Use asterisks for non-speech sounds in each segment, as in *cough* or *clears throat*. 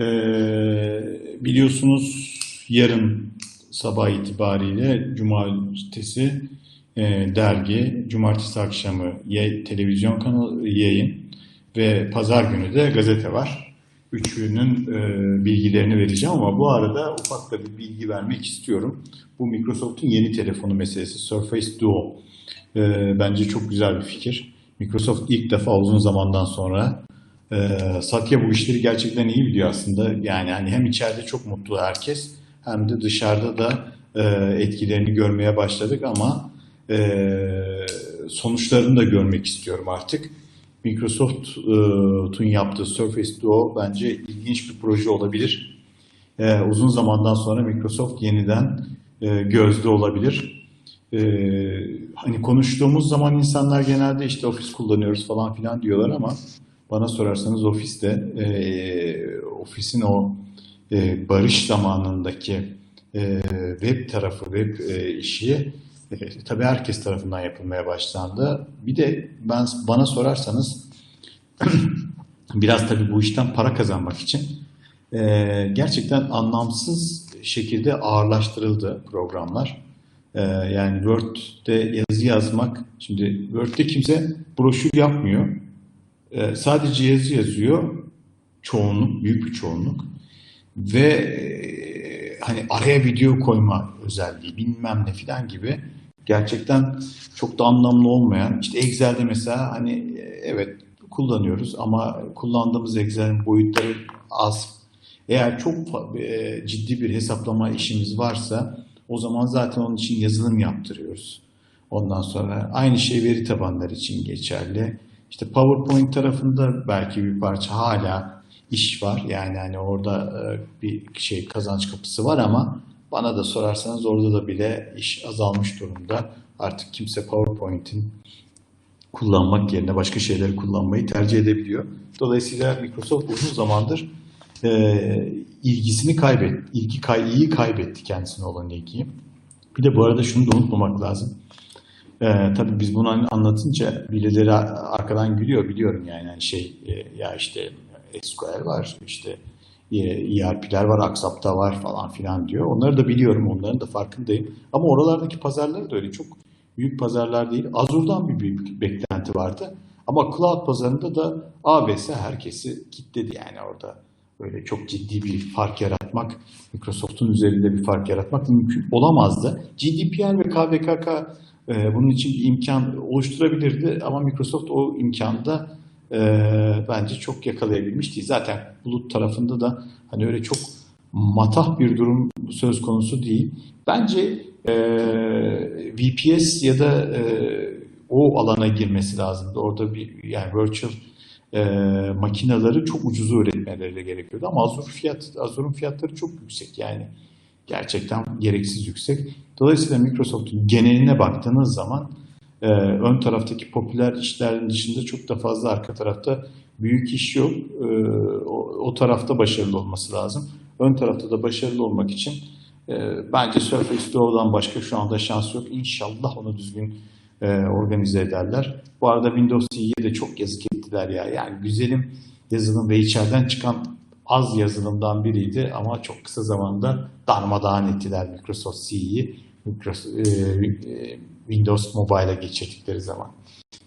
Ee, biliyorsunuz yarın sabah itibariyle cumartesi e, dergi, cumartesi akşamı ye- televizyon kanalı yayın ve pazar günü de gazete var. Üçünün e, bilgilerini vereceğim ama bu arada ufak da bir bilgi vermek istiyorum. Bu Microsoft'un yeni telefonu meselesi Surface Duo. E, bence çok güzel bir fikir. Microsoft ilk defa uzun zamandan sonra e, Satya bu işleri gerçekten iyi biliyor aslında. Yani hani hem içeride çok mutlu herkes hem de dışarıda da e, etkilerini görmeye başladık ama e, sonuçlarını da görmek istiyorum artık. Microsoft'un yaptığı Surface Duo bence ilginç bir proje olabilir. E, uzun zamandan sonra Microsoft yeniden e, gözde olabilir. E, hani konuştuğumuz zaman insanlar genelde işte ofis kullanıyoruz falan filan diyorlar ama bana sorarsanız ofiste e, ofisin o e, barış zamanındaki e, web tarafı, web e, işi e, tabii herkes tarafından yapılmaya başlandı. Bir de ben bana sorarsanız *clears throat* biraz tabii bu işten para kazanmak için e, gerçekten anlamsız şekilde ağırlaştırıldı programlar. E, yani Word'de yazı yazmak, şimdi Word'de kimse broşür yapmıyor. E, sadece yazı yazıyor, çoğunluk, büyük bir çoğunluk. Ve e, hani araya video koyma özelliği bilmem ne filan gibi gerçekten çok da anlamlı olmayan işte Excel'de mesela hani e, evet kullanıyoruz ama kullandığımız Excel'in boyutları az. Eğer çok e, ciddi bir hesaplama işimiz varsa o zaman zaten onun için yazılım yaptırıyoruz. Ondan sonra aynı şey veri tabanları için geçerli. İşte PowerPoint tarafında belki bir parça hala iş var. Yani hani orada e, bir şey kazanç kapısı var ama bana da sorarsanız orada da bile iş azalmış durumda. Artık kimse PowerPoint'in kullanmak yerine başka şeyleri kullanmayı tercih edebiliyor. Dolayısıyla Microsoft uzun zamandır e, ilgisini kaybetti. İlgi kay, iyi kaybetti kendisine olan ilgiyi. Bir de bu arada şunu da unutmamak lazım. E, tabii biz bunu anlatınca birileri arkadan gülüyor biliyorum yani hani şey e, ya işte SQL var işte e, ERP'ler var, Aksap'ta var falan filan diyor. Onları da biliyorum, onların da farkındayım. Ama oralardaki pazarları da öyle çok büyük pazarlar değil. Azure'dan bir büyük beklenti vardı. Ama cloud pazarında da AWS herkesi kitledi yani orada. Böyle çok ciddi bir fark yaratmak, Microsoft'un üzerinde bir fark yaratmak mümkün olamazdı. GDPR ve KVKK e, bunun için bir imkan oluşturabilirdi ama Microsoft o imkanı da e, bence çok yakalayabilmiş değil. Zaten bulut tarafında da hani öyle çok matah bir durum söz konusu değil. Bence e, VPS ya da e, o alana girmesi lazımdı. Orada bir yani virtual e, makineleri çok ucuza üretmeleri gerekiyordu. Ama Azure fiyat, Azure'un fiyatları çok yüksek yani. Gerçekten gereksiz yüksek. Dolayısıyla Microsoft'un geneline baktığınız zaman e, ön taraftaki popüler işlerin dışında çok da fazla arka tarafta büyük iş yok. E, o, o tarafta başarılı olması lazım. Ön tarafta da başarılı olmak için e, bence Surface Duo'dan başka şu anda şans yok. İnşallah onu düzgün e, organize ederler. Bu arada Windows CE'ye de çok yazık ettiler ya. Yani güzelim yazılım ve içeriden çıkan az yazılımdan biriydi ama çok kısa zamanda darmadağın ettiler Microsoft CE'yi. Microsoft, e, e, Windows Mobile'a geçirdikleri zaman.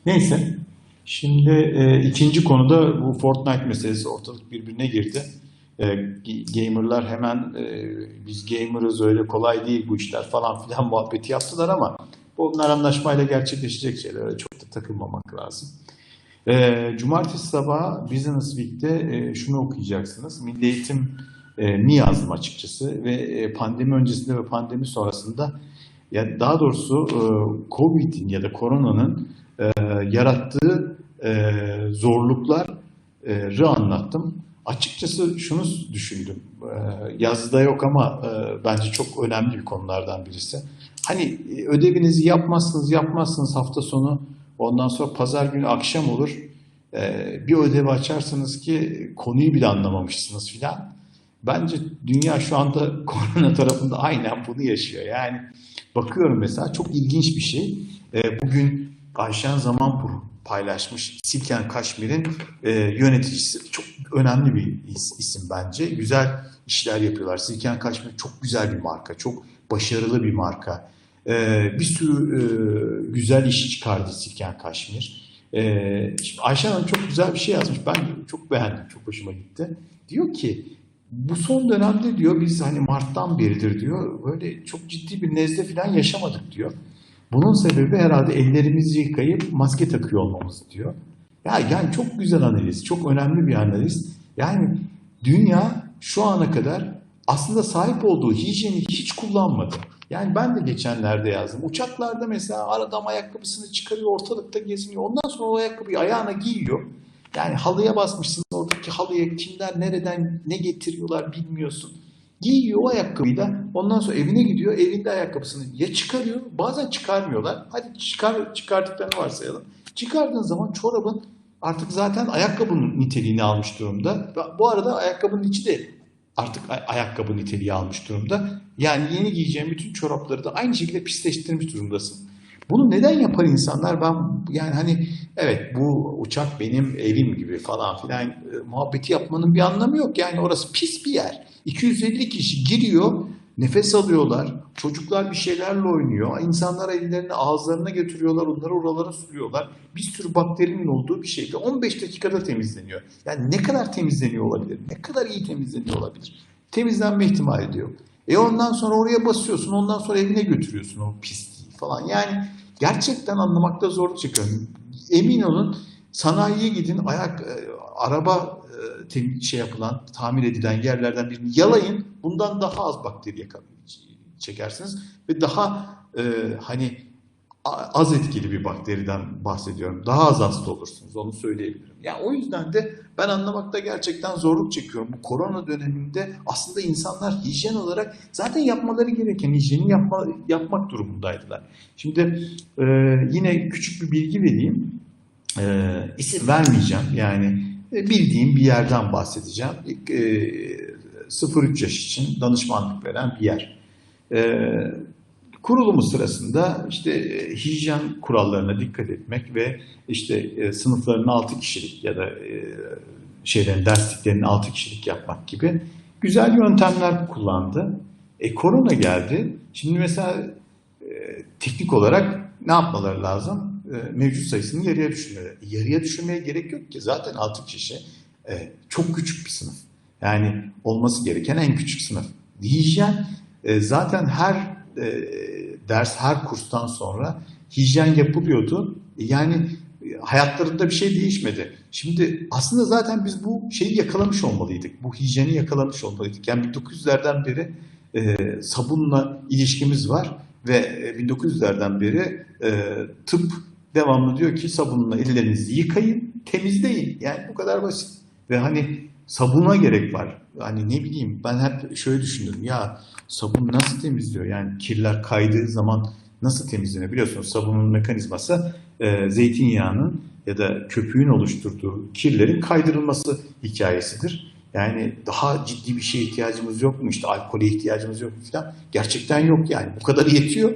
Neyse. Şimdi e, ikinci konuda bu Fortnite meselesi ortalık birbirine girdi. E, gamerlar hemen e, biz gamerız öyle kolay değil bu işler falan filan muhabbeti yaptılar ama bunlar anlaşmayla gerçekleşecek şeyler. Öyle çok da takılmamak lazım. E, Cumartesi sabahı Business Week'te e, şunu okuyacaksınız. Milli Eğitim e, mi yazdım açıkçası ve e, pandemi öncesinde ve pandemi sonrasında ya daha doğrusu e, Covid'in ya da koronanın e, yarattığı e, zorlukları anlattım. Açıkçası şunu düşündüm. E, yazıda yok ama e, bence çok önemli bir konulardan birisi. Hani ödevinizi yapmazsınız yapmazsınız hafta sonu ondan sonra pazar günü akşam olur. E, bir ödevi açarsınız ki konuyu bile anlamamışsınız filan. Bence dünya şu anda *laughs* korona tarafında aynen bunu yaşıyor. Yani bakıyorum mesela çok ilginç bir şey. E, bugün Ayşen Zamanpur paylaşmış. Silken Kaşmir'in e, yöneticisi. Çok önemli bir is- isim bence. Güzel işler yapıyorlar. Silken Kaşmir çok güzel bir marka. Çok başarılı bir marka. E, bir sürü e, güzel iş çıkardı Silken Kaşmir. E, şimdi Ayşen Hanım çok güzel bir şey yazmış. Ben çok beğendim. Çok hoşuma gitti. Diyor ki bu son dönemde diyor biz hani Mart'tan beridir diyor böyle çok ciddi bir nezle falan yaşamadık diyor. Bunun sebebi herhalde ellerimizi yıkayıp maske takıyor olmamız diyor. Ya yani çok güzel analiz, çok önemli bir analiz. Yani dünya şu ana kadar aslında sahip olduğu hijyeni hiç kullanmadı. Yani ben de geçenlerde yazdım. Uçaklarda mesela adam ayakkabısını çıkarıyor, ortalıkta geziniyor. Ondan sonra o ayakkabıyı ayağına giyiyor. Yani halıya basmışsın oradaki halıya kimler nereden ne getiriyorlar bilmiyorsun. Giyiyor o ayakkabıyla ondan sonra evine gidiyor evinde ayakkabısını ya çıkarıyor bazen çıkarmıyorlar. Hadi çıkar, çıkardıklarını varsayalım. Çıkardığın zaman çorabın artık zaten ayakkabının niteliğini almış durumda. Bu arada ayakkabının içi de artık ay- ayakkabı niteliği almış durumda. Yani yeni giyeceğin bütün çorapları da aynı şekilde pisleştirmiş durumdasın. Bunu neden yapar insanlar? Ben yani hani evet bu uçak benim evim gibi falan filan e, muhabbeti yapmanın bir anlamı yok. Yani orası pis bir yer. 250 kişi giriyor, nefes alıyorlar. Çocuklar bir şeylerle oynuyor. İnsanlar ellerini ağızlarına götürüyorlar, onları oralara sürüyorlar. Bir sürü bakterinin olduğu bir şey. Ve 15 dakikada temizleniyor. Yani ne kadar temizleniyor olabilir? Ne kadar iyi temizleniyor olabilir? Temizlenme ihtimali diyor. E ondan sonra oraya basıyorsun, ondan sonra evine götürüyorsun o pisliği falan. Yani gerçekten anlamakta zorluk çekiyorum. Emin olun sanayiye gidin, ayak e, araba tem- şey yapılan, tamir edilen yerlerden birini yalayın. Bundan daha az bakteri çekersiniz ve daha e, hani az etkili bir bakteriden bahsediyorum. Daha az hasta olursunuz onu söyleyebilirim. Ya o yüzden de ben anlamakta gerçekten zorluk çekiyorum. Bu korona döneminde aslında insanlar hijyen olarak zaten yapmaları gereken hijyeni yapma, yapmak durumundaydılar. Şimdi e, yine küçük bir bilgi vereyim. E, isim vermeyeceğim. Yani bildiğim bir yerden bahsedeceğim. İlk, e, 0-3 yaş için danışmanlık veren bir yer. E, kurulumu sırasında işte e, hijyen kurallarına dikkat etmek ve işte e, sınıfların 6 kişilik ya da e, şeylerin dersliklerinin 6 kişilik yapmak gibi güzel yöntemler kullandı. E korona geldi. Şimdi mesela e, teknik olarak ne yapmaları lazım? E, mevcut sayısını yarıya düşürmeleri. Yarıya düşürmeye gerek yok ki zaten 6 kişi e, çok küçük bir sınıf. Yani olması gereken en küçük sınıf. Hijyen e, zaten her ders, her kurstan sonra hijyen yapılıyordu. Yani hayatlarında bir şey değişmedi. Şimdi aslında zaten biz bu şeyi yakalamış olmalıydık. Bu hijyeni yakalamış olmalıydık. Yani 1900'lerden beri e, sabunla ilişkimiz var ve e, 1900'lerden beri e, tıp devamlı diyor ki sabunla ellerinizi yıkayın, temizleyin. Yani bu kadar basit. Ve hani sabuna gerek var. Hani ne bileyim ben hep şöyle düşünürüm ya sabun nasıl temizliyor? Yani kirler kaydığı zaman nasıl temizleniyor? Biliyorsunuz sabunun mekanizması e, zeytinyağının ya da köpüğün oluşturduğu kirlerin kaydırılması hikayesidir. Yani daha ciddi bir şeye ihtiyacımız yok mu? İşte alkole ihtiyacımız yok mu falan. Gerçekten yok yani. Bu kadar yetiyor.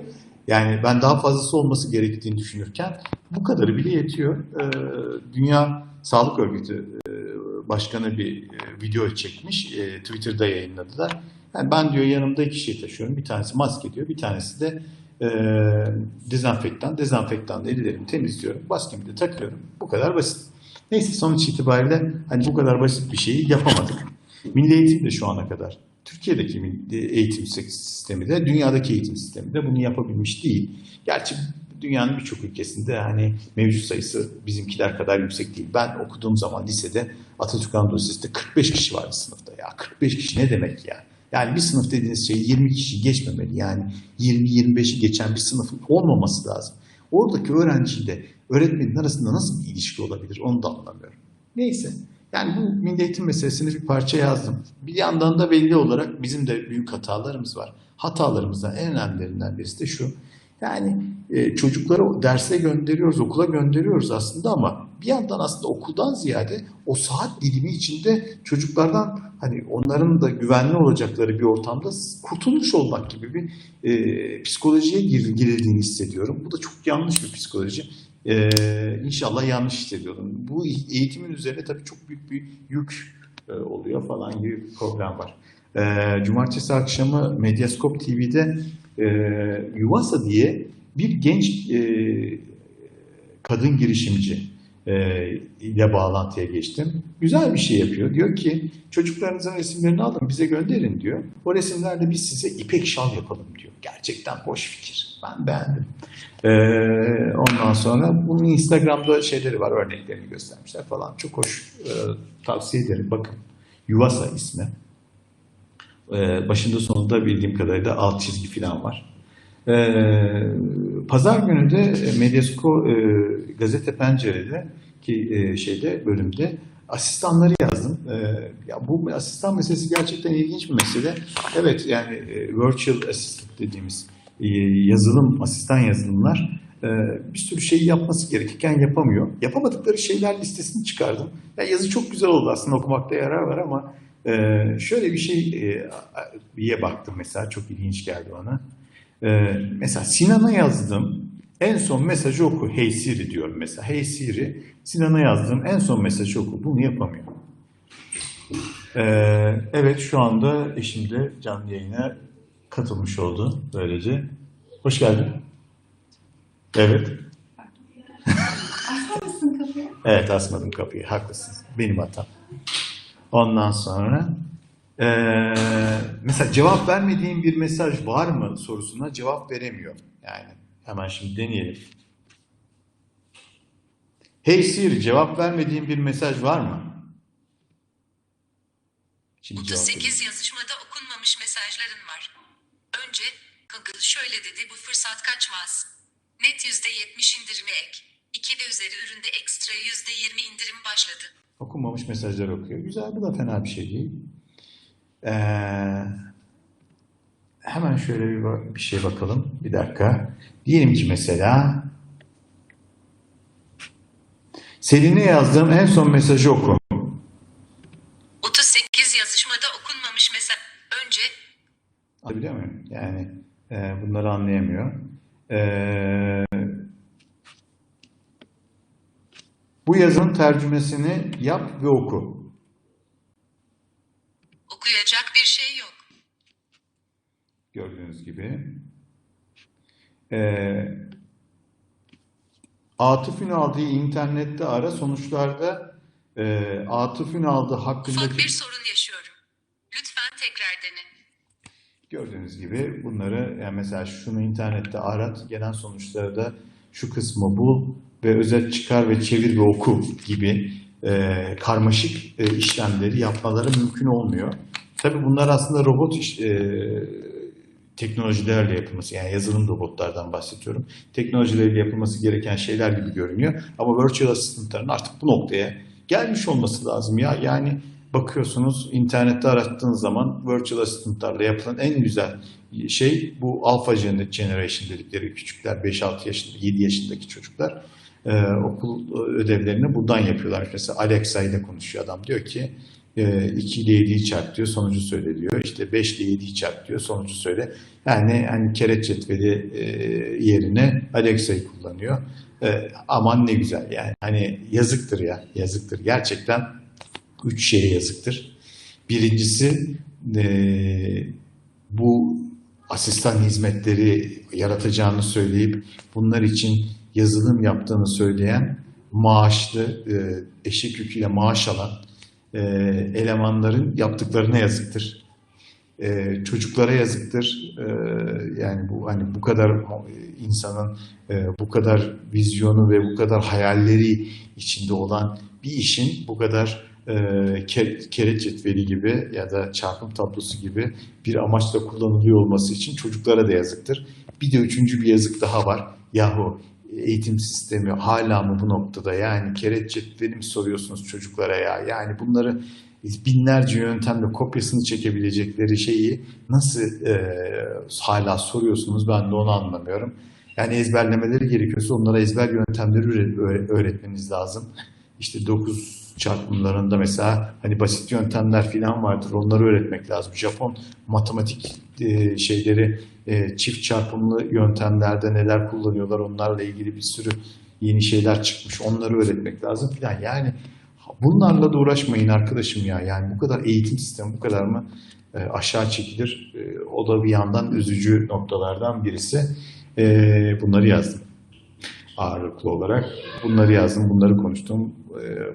Yani ben daha fazlası olması gerektiğini düşünürken bu kadarı bile yetiyor. Ee, Dünya Sağlık Örgütü e, Başkanı bir e, video çekmiş. E, Twitter'da yayınladılar. Yani ben diyor yanımda iki şey taşıyorum. Bir tanesi maske diyor. Bir tanesi de e, dezenfektan. Dezenfektan da ellerimi temizliyorum. Maskemi de takıyorum. Bu kadar basit. Neyse sonuç itibariyle hani bu kadar basit bir şeyi yapamadık. Milli eğitim de şu ana kadar Türkiye'deki milli eğitim sistemi de dünyadaki eğitim sistemi de bunu yapabilmiş değil. Gerçi dünyanın birçok ülkesinde hani mevcut sayısı bizimkiler kadar yüksek değil. Ben okuduğum zaman lisede Atatürk Anadolu Lisesi'nde 45 kişi vardı sınıfta ya. 45 kişi ne demek ya? Yani bir sınıf dediğiniz şey 20 kişi geçmemeli. Yani 20-25'i geçen bir sınıfın olmaması lazım. Oradaki öğrenciyle öğretmenin arasında nasıl bir ilişki olabilir onu da anlamıyorum. Neyse. Yani bu milli eğitim meselesini bir parça yazdım. Bir yandan da belli olarak bizim de büyük hatalarımız var. Hatalarımızdan en önemlilerinden birisi de şu. Yani e, çocukları derse gönderiyoruz, okula gönderiyoruz aslında ama bir yandan aslında okuldan ziyade o saat dilimi içinde çocuklardan hani onların da güvenli olacakları bir ortamda kurtulmuş olmak gibi bir e, psikolojiye gir, girildiğini hissediyorum. Bu da çok yanlış bir psikoloji. Ee, inşallah yanlış hissediyorum. Bu eğitimin üzerine tabii çok büyük bir yük e, oluyor falan gibi bir problem var. Ee, Cumartesi akşamı Medyascope TV'de e, Yuvasa diye bir genç e, kadın girişimci ile bağlantıya geçtim. Güzel bir şey yapıyor. Diyor ki çocuklarınızın resimlerini alın bize gönderin diyor. O resimlerle biz size ipek şal yapalım diyor. Gerçekten hoş fikir. Ben beğendim. E, ondan sonra bunun Instagram'da şeyleri var örneklerini göstermişler falan. Çok hoş. E, tavsiye ederim. Bakın. Yuvasa ismi. E, başında sonunda bildiğim kadarıyla alt çizgi falan var. Ee, Pazar günü de Medyasko e, Gazete Pencere'de ki e, şeyde bölümde asistanları yazdım. Ee, ya bu asistan meselesi gerçekten ilginç bir mesele. Evet yani e, virtual assistant dediğimiz yazılım, asistan yazılımlar bir sürü şeyi yapması gerekirken yapamıyor. Yapamadıkları şeyler listesini çıkardım. Ya yazı çok güzel oldu aslında okumakta yarar var ama şöyle bir şey e, bir baktım mesela çok ilginç geldi bana. Ee, mesela Sinan'a yazdım. En son mesajı oku. Hey Siri diyorum mesela. Hey Siri. Sinan'a yazdım. En son mesajı oku. Bunu yapamıyor. Ee, evet şu anda eşim de canlı yayına katılmış oldu. Böylece. Hoş geldin. Evet. Açar mısın kapıyı? Evet asmadım kapıyı. Haklısın. Benim hatam. Ondan sonra ee, mesela cevap vermediğim bir mesaj var mı sorusuna cevap veremiyor. Yani hemen şimdi deneyelim. Hey Siri cevap vermediğim bir mesaj var mı? Şimdi cevap vereyim. 38 yazışmada okunmamış mesajların var. Önce, Google şöyle dedi bu fırsat kaçmaz. Net %70 indirimi ek. 2 ve üzeri üründe ekstra %20 indirim başladı. Okunmamış mesajlar okuyor. Güzel bu da fena bir şey değil. Ee, hemen şöyle bir, bir şey bakalım. Bir dakika. Diyelim ki mesela Selin'e yazdığım en son mesajı oku. 38 yazışmada okunmamış mesaj. Önce, Anlatabiliyor muyum? Yani e, bunları anlayamıyor. E, bu yazının tercümesini yap ve oku. okuyacak bir şey yok. Gördüğünüz gibi. E, Atıf Ünal diye internette ara sonuçlarda e, Atıf Ünal'da Ufak hakkındaki bir sorun yaşıyorum. Lütfen tekrar dene. Gördüğünüz gibi bunları yani mesela şunu internette arat, gelen sonuçları da şu kısmı bul ve özet çıkar ve çevir ve oku gibi e, karmaşık e, işlemleri yapmaları mümkün olmuyor. Tabii bunlar aslında robot iş, e, teknolojilerle yapılması yani yazılım robotlardan bahsediyorum. Teknolojilerle yapılması gereken şeyler gibi görünüyor. Ama virtual assistant'ların artık bu noktaya gelmiş olması lazım ya. Yani bakıyorsunuz internette arattığınız zaman virtual assistant'larla yapılan en güzel şey bu alpha gener- generation dedikleri küçükler 5-6 yaşında 7 yaşındaki çocuklar e, okul ödevlerini buradan yapıyorlar. Mesela Alexa ile konuşuyor adam diyor ki e, 2 ile 7'yi çarp diyor sonucu söyle diyor. İşte 5 ile 7'yi çarp diyor sonucu söyle. Yani hani keret cetveli e, yerine Alexa'yı kullanıyor. E, aman ne güzel yani. Hani yazıktır ya yazıktır. Gerçekten üç şeye yazıktır. Birincisi e, bu asistan hizmetleri yaratacağını söyleyip bunlar için yazılım yaptığını söyleyen maaşlı, e, eşek yüküyle maaş alan e, elemanların yaptıklarına yazıktır. E, çocuklara yazıktır. E, yani bu hani bu kadar insanın e, bu kadar vizyonu ve bu kadar hayalleri içinde olan bir işin bu kadar e, ke- kere cetveli gibi ya da çarpım tablosu gibi bir amaçla kullanılıyor olması için çocuklara da yazıktır. Bir de üçüncü bir yazık daha var. Yahu eğitim sistemi hala mı bu noktada? Yani kere cetveli mi soruyorsunuz çocuklara ya? Yani bunları binlerce yöntemle kopyasını çekebilecekleri şeyi nasıl e, hala soruyorsunuz ben de onu anlamıyorum. Yani ezberlemeleri gerekiyorsa onlara ezber yöntemleri öğre- öğre- öğretmeniz lazım. İşte 9 çarpımlarında mesela hani basit yöntemler falan vardır. Onları öğretmek lazım. Japon matematik e, şeyleri e, çift çarpımlı yöntemlerde neler kullanıyorlar onlarla ilgili bir sürü yeni şeyler çıkmış onları öğretmek lazım filan. Yani bunlarla da uğraşmayın arkadaşım ya. Yani bu kadar eğitim sistemi bu kadar mı e, aşağı çekilir? E, o da bir yandan üzücü noktalardan birisi. E, bunları yazdım ağırlıklı olarak. Bunları yazdım, bunları konuştum,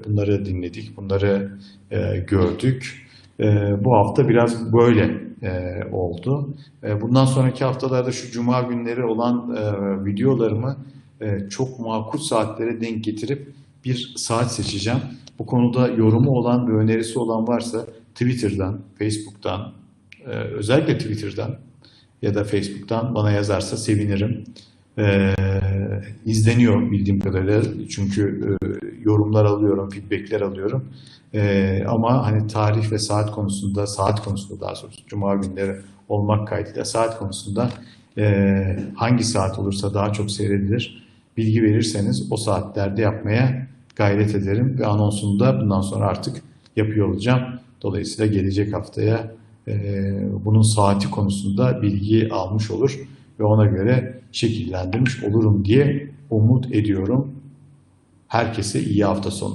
bunları dinledik, bunları e, gördük. E, Bu hafta biraz böyle e, oldu. E, Bundan sonraki haftalarda şu cuma günleri olan e, videolarımı çok makul saatlere denk getirip bir saat seçeceğim. Bu konuda yorumu olan ve önerisi olan varsa Twitter'dan, Facebook'tan, özellikle Twitter'dan ya da Facebook'tan bana yazarsa sevinirim. Ee, izleniyor bildiğim kadarıyla çünkü e, yorumlar alıyorum, feedbackler alıyorum. Ee, ama hani tarih ve saat konusunda, saat konusunda daha doğrusu cuma günleri olmak kaydıyla saat konusunda e, hangi saat olursa daha çok seyredilir bilgi verirseniz o saatlerde yapmaya gayret ederim ve anonsunu da bundan sonra artık yapıyor olacağım. Dolayısıyla gelecek haftaya e, bunun saati konusunda bilgi almış olur ve ona göre şekillendirmiş olurum diye umut ediyorum. Herkese iyi hafta sonları.